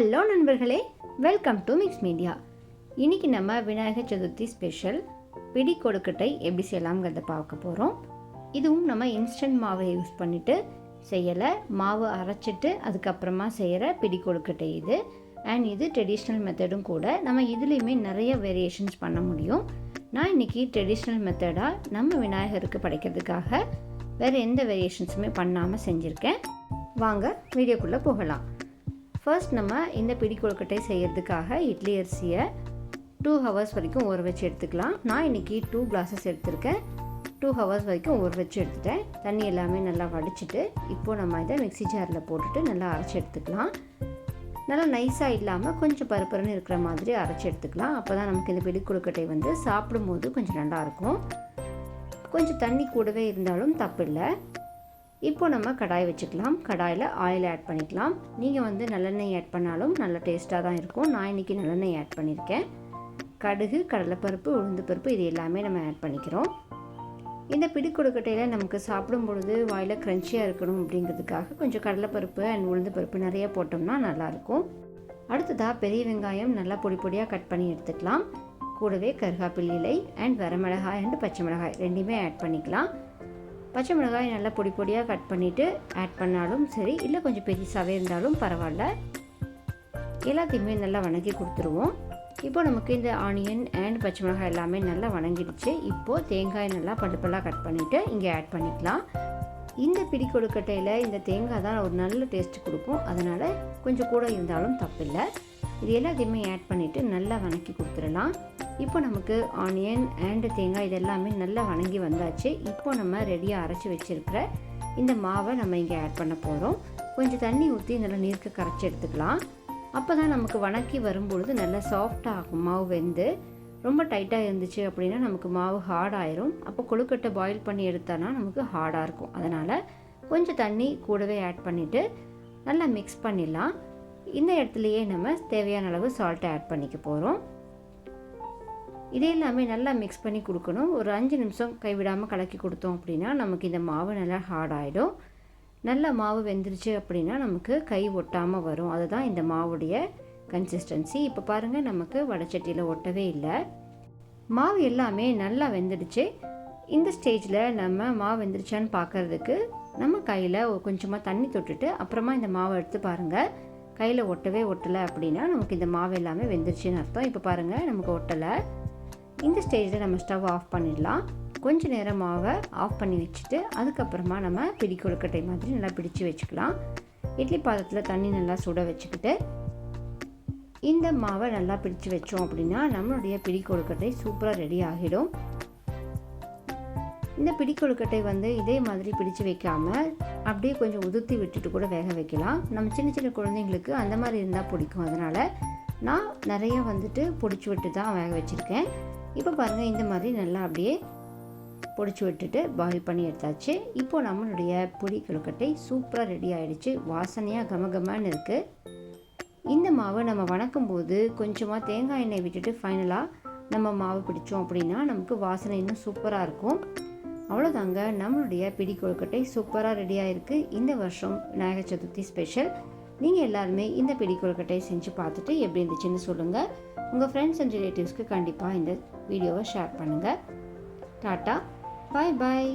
Hello நண்பர்களே welcome to mix media. இன்றைக்கி நம்ம விநாயகர் சதுர்த்தி ஸ்பெஷல் பிடி கொடுக்கட்டை எப்படி செய்யலாம்ங்கிறத பார்க்க போகிறோம் இதுவும் நம்ம இன்ஸ்டன்ட் மாவை யூஸ் பண்ணிவிட்டு செய்யலை. மாவு அரைச்சிட்டு அதுக்கப்புறமா செய்கிற பிடி கொடுக்கட்டை இது. அண்ட் இது ட்ரெடிஷ்னல் மெத்தடும் கூட நம்ம இதுலேயுமே நிறைய வேரியேஷன்ஸ் பண்ண முடியும். நான் இன்றைக்கி ட்ரெடிஷ்னல் மெத்தடாக நம்ம விநாயகருக்கு படைக்கிறதுக்காக வேறு எந்த வேரியேஷன்ஸுமே பண்ணாமல் செஞ்சுருக்கேன். வாங்க வீடியோக்குள்ளே போகலாம். ஃபர்ஸ்ட் நம்ம இந்த பிடி கொழுக்கட்டை செய்கிறதுக்காக இட்லி அரிசியை டூ ஹவர்ஸ் வரைக்கும் ஊற வச்சு எடுத்துக்கலாம். நான் இன்றைக்கி டூ கிளாஸஸ் எடுத்திருக்கேன். டூ ஹவர்ஸ் வரைக்கும் ஊற வச்சு எடுத்துட்டேன். தண்ணி எல்லாமே நல்லா வடிச்சிட்டு இப்போது நம்ம இதை மிக்ஸி ஜாரில் போட்டுட்டு நல்லா அரைச்சி எடுத்துக்கலாம். நல்லா நைஸாக இல்லாமல் கொஞ்சம் பருப்பருன்னு இருக்கிற மாதிரி அரைச்சி எடுத்துக்கலாம். அப்போ தான் நமக்கு இந்த பிடி கொழுக்கட்டை வந்து சாப்பிடும்போது கொஞ்சம் நல்லாயிருக்கும் கொஞ்சம் தண்ணி கூடவே இருந்தாலும் தப்பில்லை. இப்போ நம்ம கடாய் வச்சுக்கலாம். கடாயில் ஆயில் ஆட் பண்ணிக்கலாம். நீங்கள் வந்து நல்லெண்ணெய் ஆட் பண்ணாலும் நல்ல டேஸ்ட்டாக தான் இருக்கும். நான் இன்றைக்கி நல்லெண்ணெய் ஆட் பண்ணியிருக்கேன் கடுகு கடலைப்பருப்பு உளுந்து பருப்பு இது எல்லாமே நம்ம ஆட் பண்ணிக்கிறோம். இந்த பிடிக்கொடுக்கட்டையில் நமக்கு சாப்பிடும் பொழுது வாயில் க்ரன்ச்சியாக இருக்கணும் அப்படிங்கிறதுக்காக கொஞ்சம் கடலைப்பருப்பு அண்ட் உளுந்து பருப்பு நிறைய போட்டோம்னா நல்லாயிருக்கும் அடுத்ததாக பெரிய வெங்காயம் நல்லா பொடி பொடியாக கட் பண்ணி எடுத்துக்கலாம். கூடவே கருகாப்பில் இலை அண்ட் வரமிளகாய் அண்ட் பச்சை மிளகாய் ரெண்டுமே ஆட் பண்ணிக்கலாம். பச்சை மிளகாய் நல்லா பொடி பொடியாக கட் பண்ணிவிட்டு ஆட் பண்ணாலும் சரி இல்லை கொஞ்சம் பெருசாகவே இருந்தாலும் பரவாயில்ல. எல்லாத்தையுமே நல்லா வணங்கி கொடுத்துருவோம். இப்போ நமக்கு இந்த ஆனியன் அண்ட் பச்சை மிளகாய் எல்லாமே நல்லா வணங்கிடுச்சு. இப்போது தேங்காய் நல்லா படுப்பெல்லாம் கட் பண்ணிவிட்டு இங்கே ஆட் பண்ணிக்கலாம். இந்த பிடி கொழுக்கட்டையில் இந்த தேங்காய் தான் ஒரு நல்ல டேஸ்ட் கொடுக்கும். அதனால் கொஞ்சம் கூட இருந்தாலும் தப்பில்லை. இது எல்லாத்தையுமே ஆட் பண்ணிவிட்டு நல்லா வணக்கி கொடுத்துடலாம். இப்போ நமக்கு ஆனியன் அண்டு தேங்காய் இது எல்லாமே நல்லா வணங்கி வந்தாச்சு. இப்போ நம்ம ரெடியாக அரைச்சி வச்சுருக்கிற இந்த மாவை நம்ம இங்கே ஆட் பண்ண போகிறோம் கொஞ்சம் தண்ணி ஊற்றி நல்லா நீருக்கு கரைச்சி எடுத்துக்கலாம். அப்போ தான் நமக்கு வணக்கி வரும்பொழுது நல்லா சாஃப்டாக ஆகும். மாவு வெந்து ரொம்ப டைட்டாக இருந்துச்சு அப்படின்னா நமக்கு மாவு ஹார்ட் ஆயிரும். அப்போ கொழுக்கட்டை பாயில் பண்ணி எடுத்தோன்னா நமக்கு ஹார்டாக இருக்கும். அதனால் கொஞ்சம் தண்ணி கூடவே ஆட் பண்ணிவிட்டு நல்லா மிக்ஸ் பண்ணிடலாம். இந்த இடத்துலையே நம்ம தேவையான அளவு சால்ட்டை ஆட் பண்ணிக்க போகிறோம் இதே எல்லாமே நல்லா மிக்ஸ் பண்ணி கொடுக்கணும். ஒரு அஞ்சு நிமிஷம் கைவிடாமல் கலக்கி கொடுத்தோம் அப்படின்னா நமக்கு இந்த மாவு நல்லா ஹார்ட் ஆகிடும் நல்லா மாவு வெந்துருச்சு அப்படின்னா நமக்கு கை ஒட்டாமல் வரும். அதுதான் இந்த மாவுடைய கன்சிஸ்டன்சி இப்போ பாருங்கள் நமக்கு வடச்சட்டியில் ஒட்டவே இல்லை. மாவு எல்லாமே நல்லா வெந்துடுச்சு. இந்த ஸ்டேஜில் நம்ம மாவு வெந்துருச்சான்னு பார்க்குறதுக்கு நம்ம கையில் கொஞ்சமாக தண்ணி தொட்டுட்டு அப்புறமா இந்த மாவை எடுத்து பாருங்கள் கையில் ஒட்டவே ஒட்டலை அப்படின்னா நமக்கு இந்த மாவு எல்லாமே வெந்துருச்சுன்னு அர்த்தம். இப்போ பாருங்கள் நமக்கு ஒட்டலை. இந்த ஸ்டேஜில் நம்ம ஸ்டவ் ஆஃப் பண்ணிடலாம். கொஞ்ச நேரம் மாவை ஆஃப் பண்ணி வச்சுட்டு அதுக்கப்புறமா நம்ம பிடி கொழுக்கட்டை மாதிரி நல்லா பிடிச்சு வச்சுக்கலாம். இட்லி பாத்திரத்தில் தண்ணி நல்லா சுட வச்சுக்கிட்டு இந்த மாவை நல்லா பிடிச்சு வச்சோம் அப்படின்னா நம்மளுடைய பிடி கொழுக்கட்டை சூப்பராக ரெடி ஆகிடும். இந்த பிடி கொழுக்கட்டை வந்து இதே மாதிரி பிடிச்சு வைக்காமல் அப்படியே கொஞ்சம் உதுத்தி விட்டுட்டு கூட வேக வைக்கலாம். நம்ம சின்ன சின்ன குழந்தைங்களுக்கு அந்த மாதிரி இருந்தால் பிடிக்கும். அதனால் நான் நிறைய வந்துட்டு பிடிச்சி விட்டு தான் வேக வச்சுருக்கேன். இப்போ பாருங்கள் இந்த மாதிரி நல்லா அப்படியே பொடிச்சு விட்டுட்டு பாயில் பண்ணி எடுத்தாச்சு. இப்போது நம்மளுடைய பொடி கொழுக்கட்டை சூப்பராக ரெடி ஆகிடுச்சு வாசனையாக கமகமான்னு இருக்குது இந்த மாவை நம்ம வணக்கும் போது கொஞ்சமாக தேங்காய் எண்ணெய் விட்டுட்டு ஃபைனலாக நம்ம மாவு பிடிச்சோம் அப்படின்னா நமக்கு வாசனை இன்னும் சூப்பராக இருக்கும். அவ்வளோதாங்க நம்மளுடைய பிடி கொழுக்கட்டை சூப்பராக ரெடி ஆகிருக்கு இந்த வருஷம் விநாயகர் சதுர்த்தி ஸ்பெஷல் நீங்கள் எல்லாருமே இந்த பிடி கொழுக்கட்டையை செஞ்சு பார்த்துட்டு எப்படி இருந்துச்சுன்னு சொல்லுங்கள் உங்கள் ஃப்ரெண்ட்ஸ் அண்ட் ரிலேட்டிவ்ஸ்க்கு கண்டிப்பாக இந்த வீடியோவை ஷேர் பண்ணுங்கள் டாட்டா. பாய் பாய்